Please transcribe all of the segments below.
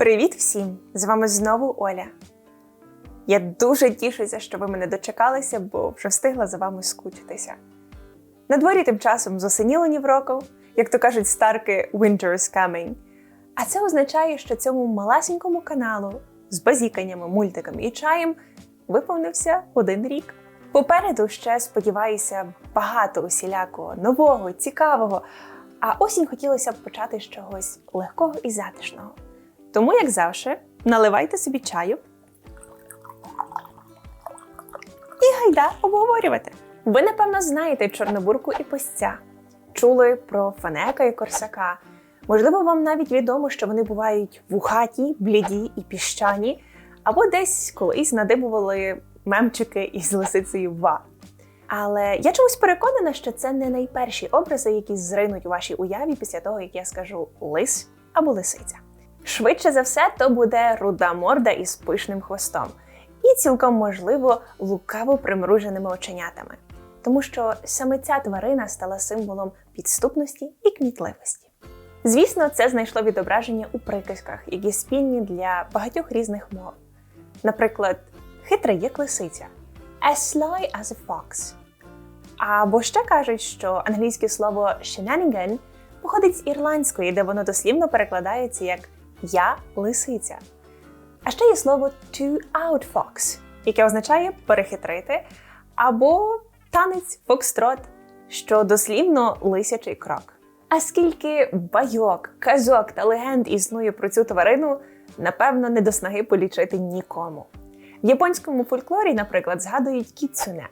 Привіт всім! З вами знову Оля. Я дуже тішуся, що ви мене дочекалися, бо вже встигла за вами скучитися. На дворі тим часом засиніло ні в року, як то кажуть старки Winter is coming. А це означає, що цьому малесенькому каналу з базіканнями, мультиками і чаєм виповнився один рік. Попереду ще сподіваюся багато усілякого нового, цікавого. А осінь хотілося б почати з чогось легкого і затишного. Тому, як завжди, наливайте собі чаю і гайда обговорювати. Ви, напевно, знаєте Чорнобурку і Песця, чули про Фанека і Корсака. Можливо, вам навіть відомо, що вони бувають вухаті, бліді і піщані, або десь колись надибували мемчики із лисицею Ва. Але я чомусь переконана, що це не найперші образи, які зринуть у вашій уяві після того, як я скажу лис або лисиця. Швидше за все, то буде руда морда із пишним хвостом, і цілком можливо лукаво примруженими оченятами, тому що саме ця тварина стала символом підступності і кмітливості. Звісно, це знайшло відображення у приказках, які спільні для багатьох різних мов. Наприклад, хитрий як лисиця, as sly as a fox. Або ще кажуть, що англійське слово shenanigan походить з ірландської, де воно дослівно перекладається як я лисиця. А ще є слово to outfox, яке означає перехитрити, або танець фокстрот, що дослівно лисячий крок. А скільки байок, казок та легенд існує про цю тварину, напевно, не до снаги полічити нікому. В японському фольклорі, наприклад, згадують кіцуне.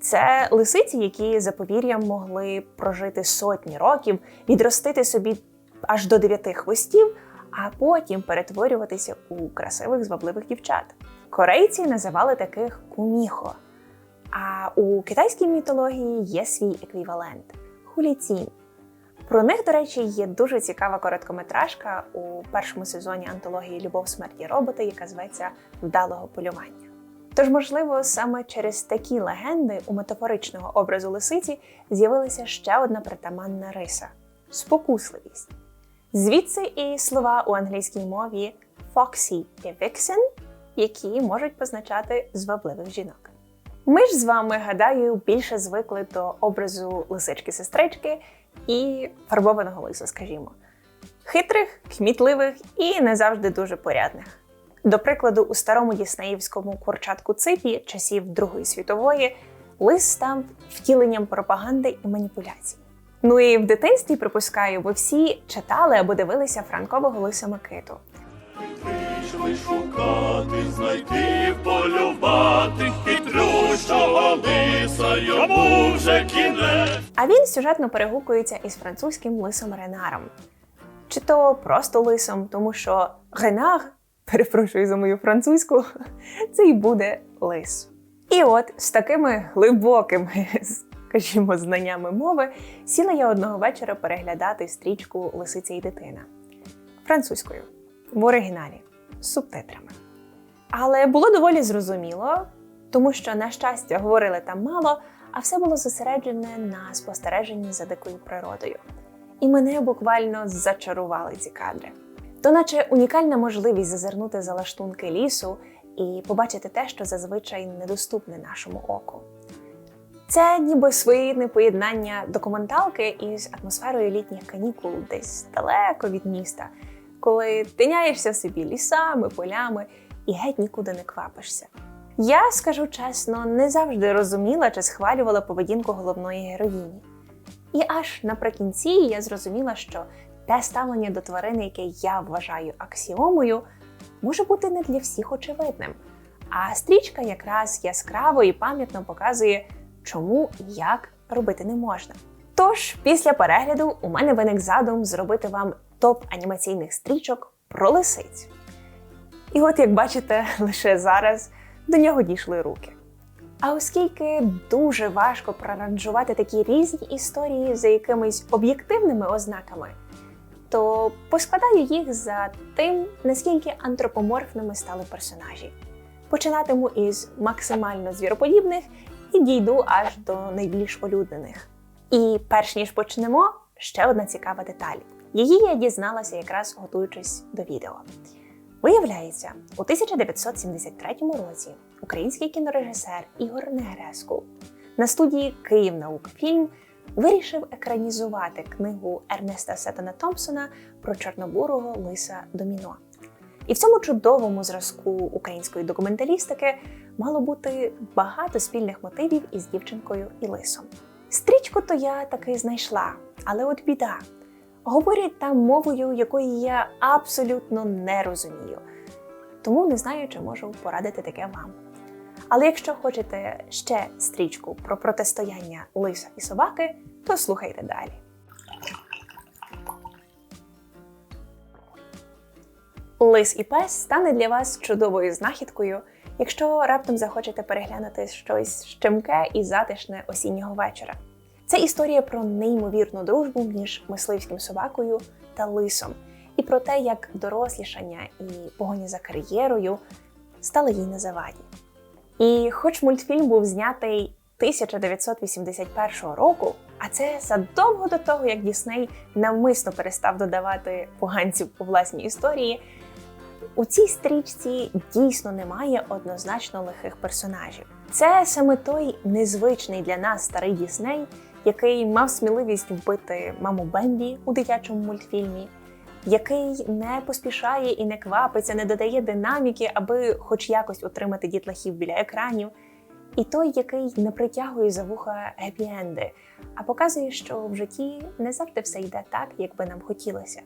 Це лисиці, які за повір'ям могли прожити сотні років, відростити собі аж до дев'яти хвостів, а потім перетворюватися у красивих звабливих дівчат. Корейці називали таких куміхо. А у китайській мітології є свій еквівалент хуліцінь. Про них, до речі, є дуже цікава короткометражка у першому сезоні антології Любов, смерть і роботи, яка зветься Вдалого полювання. Тож, можливо, саме через такі легенди у метафоричного образу лисиці з'явилася ще одна притаманна риса спокусливість. Звідси і слова у англійській мові foxy і vixen, які можуть позначати звабливих жінок. Ми ж з вами, гадаю, більше звикли до образу лисички-сестрички і фарбованого лиса, скажімо. Хитрих, кмітливих і не завжди дуже порядних. До прикладу, у старому діснеївському курчатку ципі часів Другої світової лис став втіленням пропаганди і маніпуляцій. Ну і в дитинстві, припускаю, ви всі читали або дивилися Франкового лиса Микиту. Вийшли шукати, знайти, полювати, хитрющого лиса, йому вже кінець. А він сюжетно перегукується із французьким лисом Ренаром. Чи то просто лисом, тому що Ренар, перепрошую за мою французьку, це і буде лис. І от з такими глибокими, скажімо, знаннями мови, сіла я одного вечора переглядати стрічку Лисиця і дитина французькою в оригіналі з субтитрами. Але було доволі зрозуміло, тому що, на щастя, говорили там мало, а все було зосереджене на спостереженні за дикою природою. І мене буквально зачарували ці кадри. То, наче унікальна можливість зазирнути за лаштунки лісу і побачити те, що зазвичай недоступне нашому оку. Це ніби своєрідне поєднання документалки із атмосферою літніх канікул десь далеко від міста, коли тиняєшся собі лісами, полями і геть нікуди не квапишся. Я скажу чесно, не завжди розуміла чи схвалювала поведінку головної героїні. І аж наприкінці я зрозуміла, що те ставлення до тварини, яке я вважаю аксіомою, може бути не для всіх очевидним. А стрічка якраз яскраво і пам'ятно показує, чому і як робити не можна. Тож, після перегляду у мене виник задум зробити вам топ анімаційних стрічок про лисиць. І от, як бачите, лише зараз до нього дійшли руки. А оскільки дуже важко проранжувати такі різні історії за якимись об'єктивними ознаками, то поскладаю їх за тим, наскільки антропоморфними стали персонажі. Починатиму із максимально звіроподібних і дійду аж до найбільш улюднених. І перш ніж почнемо, ще одна цікава деталь. Її я дізналася якраз готуючись до відео. Виявляється, у 1973 році український кінорежисер Ігор Негреску на студії Київ Наукфільм вирішив екранізувати книгу Ернеста Сеттона Томпсона про чорнобурого лиса Доміно. І в цьому чудовому зразку української документалістики мало бути багато спільних мотивів із дівчинкою і лисом. Стрічку то я таки знайшла, але от біда. Говорять там мовою, якої я абсолютно не розумію. Тому не знаю, чи можу порадити таке вам. Але якщо хочете ще стрічку про протистояння лиса і собаки, то слухайте далі. Лис і пес стане для вас чудовою знахідкою, якщо раптом захочете переглянути щось щемке і затишне осіннього вечора. Це історія про неймовірну дружбу між мисливським собакою та лисом, і про те, як дорослішання і погоня за кар'єрою стали їй на заваді. І хоч мультфільм був знятий 1981 року, а це задовго до того, як Дісней навмисно перестав додавати поганців у власній історії, у цій стрічці дійсно немає однозначно лихих персонажів. Це саме той незвичний для нас старий Дісней, який мав сміливість вбити маму Бембі у дитячому мультфільмі, який не поспішає і не квапиться, не додає динаміки, аби хоч якось утримати дітлахів біля екранів. І той, який не притягує за вуха гепі-енди, а показує, що в житті не завжди все йде так, як би нам хотілося.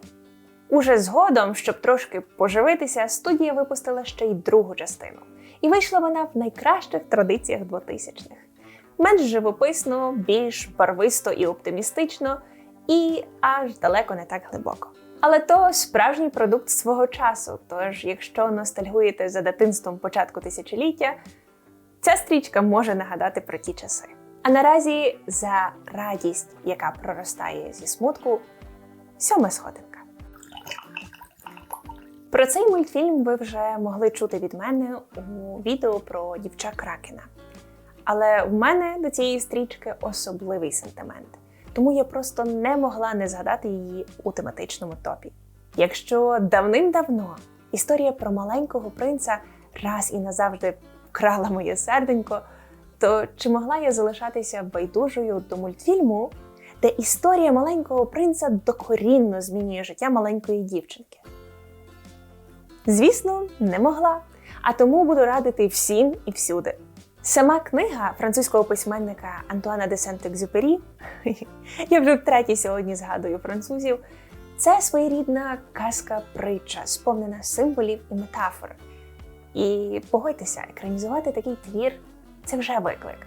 Уже згодом, щоб трошки поживитися, студія випустила ще й другу частину. І вийшла вона в найкращих традиціях 2000-х. Менш живописно, більш барвисто і оптимістично, і аж далеко не так глибоко. Але то справжній продукт свого часу. Тож, якщо ностальгуєте за дитинством початку тисячоліття, ця стрічка може нагадати про ті часи. А наразі за радість, яка проростає зі смутку, сьома сходинка. Про цей мультфільм ви вже могли чути від мене у відео про дівча Кракена. Але в мене до цієї стрічки особливий сентимент, тому я просто не могла не згадати її у тематичному топі. Якщо давним-давно історія про маленького принца раз і назавжди вкрала моє серденько, то чи могла я залишатися байдужою до мультфільму, де історія маленького принца докорінно змінює життя маленької дівчинки? Звісно, не могла. А тому буду радити всім і всюди. Сама книга французького письменника Антуана де Сент-Екзюпері, я вже втретє сьогодні згадую французів, це своєрідна казка-притча, сповнена символів і метафор. І погодьтеся, екранізувати такий твір це вже виклик.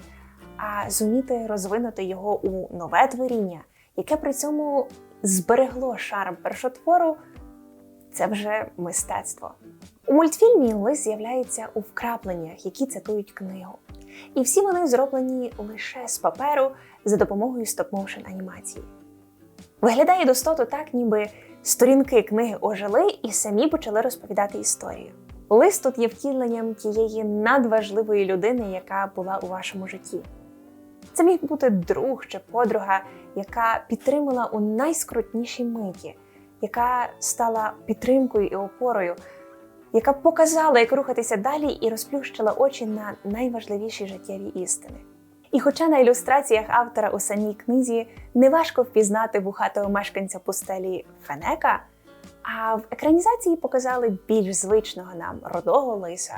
А зуміти розвинути його у нове творіння, яке при цьому зберегло шарм першотвору, це вже мистецтво. У мультфільмі лис з'являється у вкрапленнях, які цитують книгу. І всі вони зроблені лише з паперу за допомогою стоп-моушен анімації. Виглядає достоту так, ніби сторінки книги ожили і самі почали розповідати історію. Лис тут є втіленням тієї надважливої людини, яка була у вашому житті. Це міг бути друг чи подруга, яка підтримала у найскрутнішій миті, яка стала підтримкою і опорою, яка показала, як рухатися далі, і розплющила очі на найважливіші життєві істини. І хоча на ілюстраціях автора у самій книзі неважко впізнати вухатого мешканця пустелі Фенека, а в екранізації показали більш звичного нам родого лиса.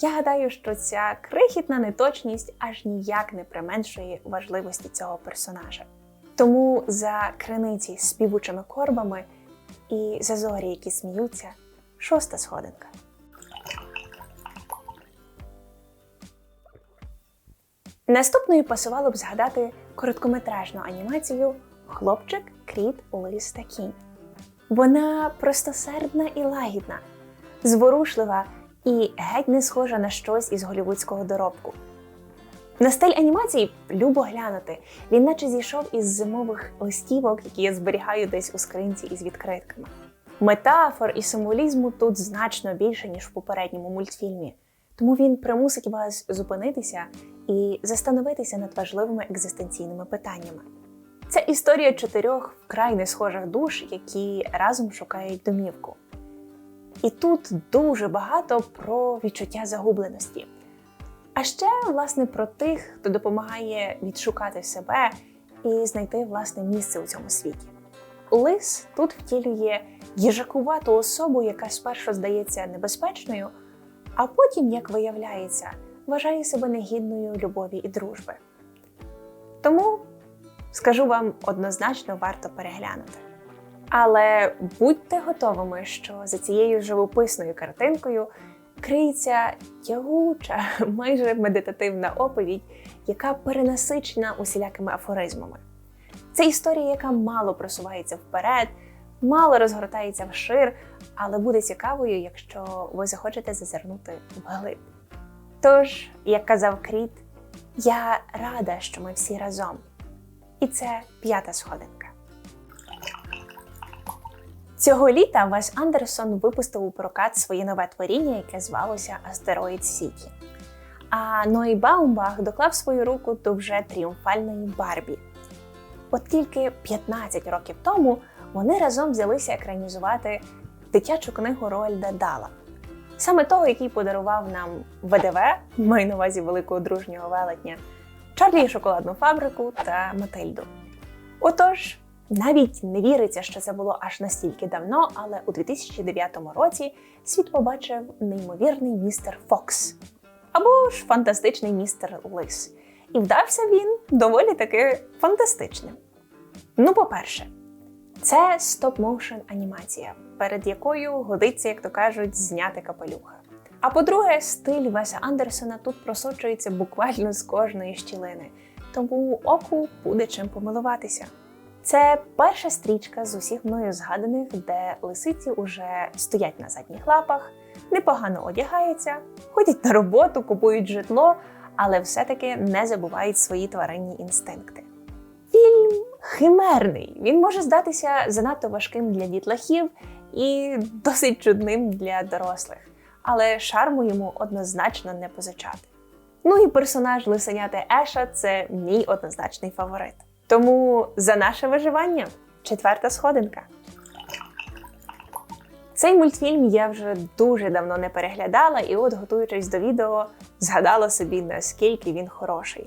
Я гадаю, що ця крихітна неточність аж ніяк не применшує важливості цього персонажа. Тому за криниці з співучими корбами і за зорі, які сміються, шоста сходинка. Наступною пасувало б згадати короткометражну анімацію Хлопчик, кріт, лис та кінь. Вона простосердна і лагідна, зворушлива і геть не схожа на щось із голівудського доробку. На стиль анімації любо глянути. Він наче зійшов із зимових листівок, які я зберігаю десь у скринці із відкритками. Метафор і символізму тут значно більше, ніж в попередньому мультфільмі, тому він примусить вас зупинитися і застановитися над важливими екзистенційними питаннями. Це історія чотирьох вкрай не схожих душ, які разом шукають домівку. І тут дуже багато про відчуття загубленості. А ще, власне, про тих, хто допомагає відшукати себе і знайти власне місце у цьому світі. Лис тут втілює їжакувату особу, яка спершу здається небезпечною, а потім, як виявляється, вважає себе негідною любові і дружби. Тому скажу вам однозначно варто переглянути. Але будьте готовими, що за цією живописною картинкою криється тягуча, майже медитативна оповідь, яка перенасичена усілякими афоризмами. Це історія, яка мало просувається вперед, мало розгортається вшир, але буде цікавою, якщо ви захочете зазирнути вглиб. Тож, як казав Кріт, я рада, що ми всі разом. І це п'ята сходинка. Цього літа Вес Андерсон випустив у прокат своє нове творіння, яке звалося Астероїд Сіті. А Ной Баумбах доклав свою руку до вже тріумфальної Барбі. От тільки 15 років тому вони разом взялися екранізувати дитячу книгу Роальда Дала, саме того, який подарував нам ВДВ, маю на увазі великого дружнього велетня, Чарлі шоколадну фабрику та Матильду. Отож, навіть не віриться, що це було аж настільки давно, але у 2009 році світ побачив неймовірний містер Фокс або ж фантастичний містер Лис. І вдався він доволі таки фантастичним. Ну, по-перше, це стоп-моушен анімація, перед якою годиться, як то кажуть, зняти капелюха. А по-друге, стиль Веса Андерсона тут просочується буквально з кожної щілини, тому оку буде чим помилуватися. Це перша стрічка з усіх мною згаданих, де лисиці уже стоять на задніх лапах, непогано одягаються, ходять на роботу, купують житло, але все-таки не забувають свої тваринні інстинкти. Фільм химерний. Він може здатися занадто важким для дітлахів і досить чудним для дорослих, але шарму йому однозначно не позичати. Ну і персонаж лисеняти Еша це мій однозначний фаворит. Тому за наше виживання четверта сходинка. Цей мультфільм я вже дуже давно не переглядала, і от, готуючись до відео, згадала собі, наскільки він хороший.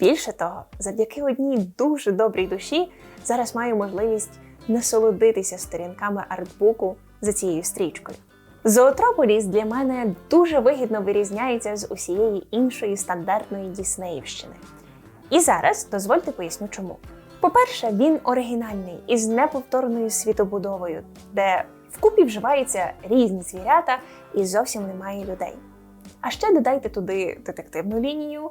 Більше того, завдяки одній дуже добрій душі зараз маю можливість насолодитися сторінками артбуку за цією стрічкою. Зоотрополіс для мене дуже вигідно вирізняється з усієї іншої стандартної Діснеївщини. І зараз дозвольте поясню чому. По-перше, він оригінальний із неповторною світобудовою, де вкупі вживаються різні звірята і зовсім немає людей. А ще додайте туди детективну лінію,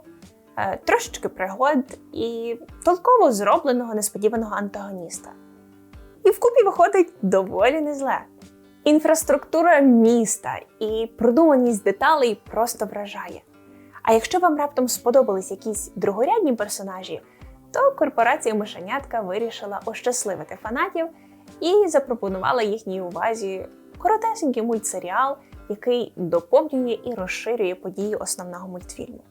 е, трошечки пригод і толково зробленого несподіваного антагоніста. І вкупі виходить доволі незле. Інфраструктура міста і продуманість деталей просто вражає. А якщо вам раптом сподобались якісь другорядні персонажі, то корпорація Мишенятка вирішила ощасливити фанатів і запропонувала їхній увазі коротесенький мультсеріал, який доповнює і розширює події основного мультфільму.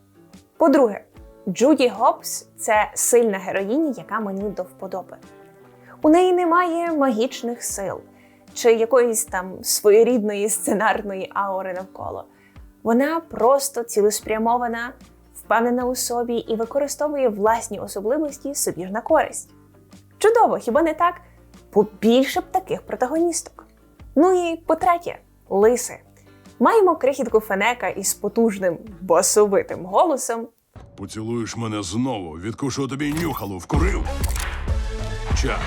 По-друге, Джуді Гобс це сильна героїня, яка мені до вподоби. У неї немає магічних сил чи якоїсь там своєрідної сценарної аури навколо. Вона просто цілеспрямована, впевнена у собі і використовує власні особливості собі ж на користь. Чудово, хіба не так? Побільше б таких протагоністок. Ну і по-третє, лиси. Маємо крихітку Фенека із потужним басовитим голосом, Поцілуєш мене знову, відкушу тобі нюхалу, вкурив. Ча.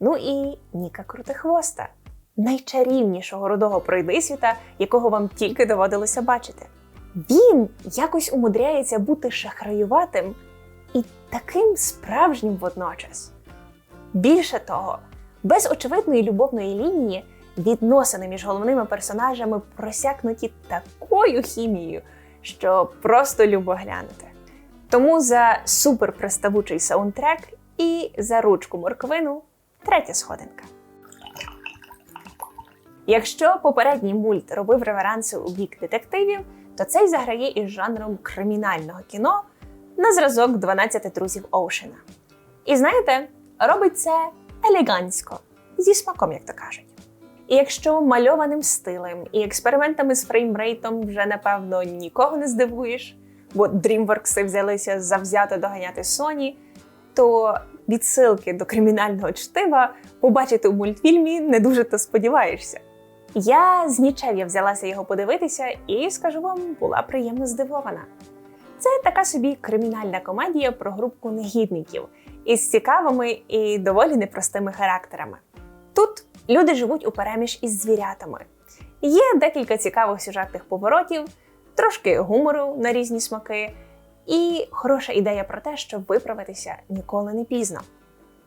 Ну і Ніка Крутихвоста, найчарівнішого рудого пройдисвіта, якого вам тільки доводилося бачити. Він якось умудряється бути шахраюватим і таким справжнім водночас. Більше того, без очевидної любовної лінії відносини між головними персонажами просякнуті такою хімією, що просто любо глянути. Тому за суперприставучий саундтрек і за ручку морквину третя сходинка. Якщо попередній мульт робив реверанси у бік детективів, то цей заграє із жанром кримінального кіно на зразок 12 друзів Оушена. І знаєте, робить це елегантсько, зі смаком, як то кажуть. І якщо мальованим стилем і експериментами з фреймрейтом вже напевно нікого не здивуєш, бо DreamWorks взялися завзято доганяти Sony, то відсилки до кримінального чтива побачити у мультфільмі не дуже то сподіваєшся. Я з нічев'я взялася його подивитися і, скажу вам, була приємно здивована. Це така собі кримінальна комедія про групку негідників із цікавими і доволі непростими характерами. Тут люди живуть у переміж із звірятами. Є декілька цікавих сюжетних поворотів, трошки гумору на різні смаки, і хороша ідея про те, щоб виправитися ніколи не пізно.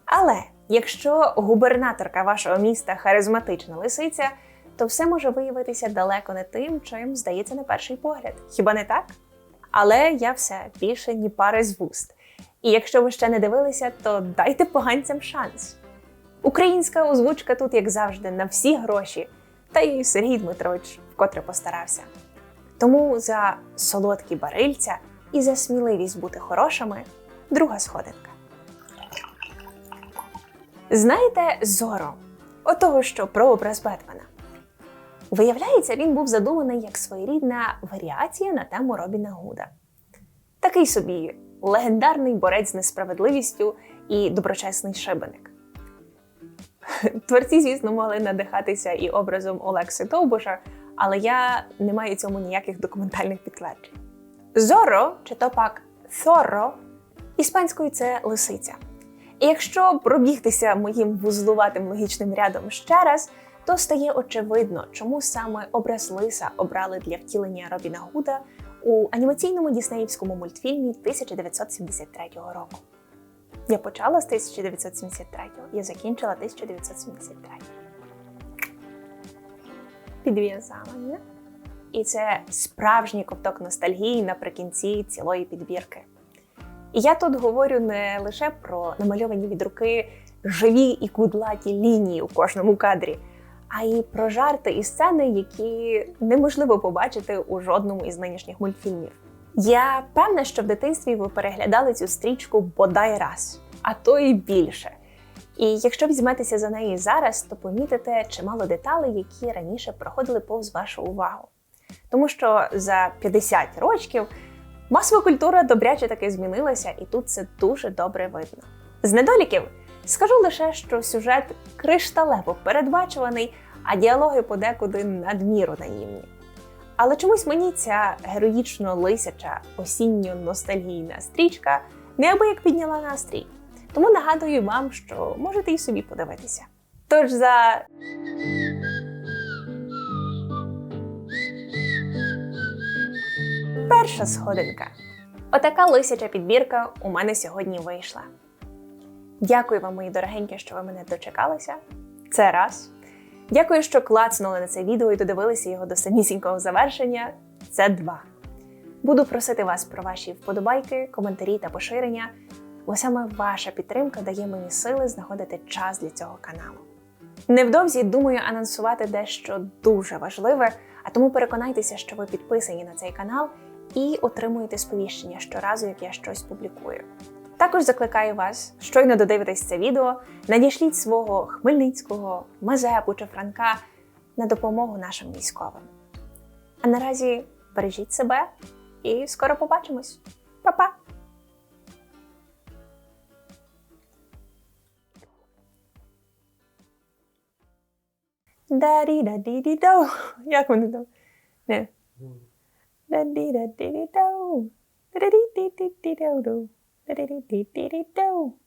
Але якщо губернаторка вашого міста харизматична лисиця, то все може виявитися далеко не тим, чим здається на перший погляд. Хіба не так? Але я все більше ні пари з вуст. І якщо ви ще не дивилися, то дайте поганцям шанс. Українська озвучка тут, як завжди, на всі гроші, та й Сергій Дмитрович вкотре постарався. Тому за солодкі барильця і за сміливість бути хорошими друга сходинка. Знаєте Зоро, отого, що прообраз Бетмена. Виявляється, він був задуманий як своєрідна варіація на тему Робіна Гуда. Такий собі легендарний борець з несправедливістю і доброчесний шибеник. Творці, звісно, могли надихатися і образом Олекси Довбуша, але я не маю цьому ніяких документальних підтверджень. Зоро, чи то пак Зорро, іспанською це лисиця. І якщо пробігтися моїм вузлуватим логічним рядом ще раз, то стає очевидно, чому саме образ лиса обрали для втілення Робіна Гуда у анімаційному діснеївському мультфільмі 1973 року. Я почала з 1973-го, я закінчила 1973. Підв'язала. І це справжній ковток ностальгії наприкінці цілої підбірки. І я тут говорю не лише про намальовані від руки живі і кудлаті лінії у кожному кадрі, а й про жарти і сцени, які неможливо побачити у жодному із нинішніх мультфільмів. Я певна, що в дитинстві ви переглядали цю стрічку бодай раз, а то і більше. І якщо візьметеся за неї зараз, то помітите чимало деталей, які раніше проходили повз вашу увагу. Тому що за 50 років масова культура добряче таки змінилася, і тут це дуже добре видно. З недоліків скажу лише, що сюжет кришталево передбачуваний, а діалоги подекуди надміру наївні. Але чомусь мені ця героїчно лисяча осінньо-ностальгійна стрічка неабияк підняла настрій. Тому нагадую вам, що можете і собі подивитися. Тож за перша сходинка. Отака лисяча підбірка у мене сьогодні вийшла. Дякую вам, мої дорогенькі, що ви мене дочекалися. Це раз. Дякую, що клацнули на це відео і додивилися його до самісінького завершення. Це два. Буду просити вас про ваші вподобайки, коментарі та поширення, бо саме ваша підтримка дає мені сили знаходити час для цього каналу. Невдовзі думаю анонсувати дещо дуже важливе, а тому переконайтеся, що ви підписані на цей канал і отримуєте сповіщення щоразу, як я щось публікую. Також закликаю вас, щойно додивитесь це відео, надішліть свого Хмельницького, Мазепу чи Франка на допомогу нашим військовим. А наразі бережіть себе і скоро побачимось. Па-па! Да-ді-да-ді-ді-доу. Як вони там? Не. Да-ді-да-ді-ді-доу. Да-ді-ді-ді-ді-доу. Do do do do do.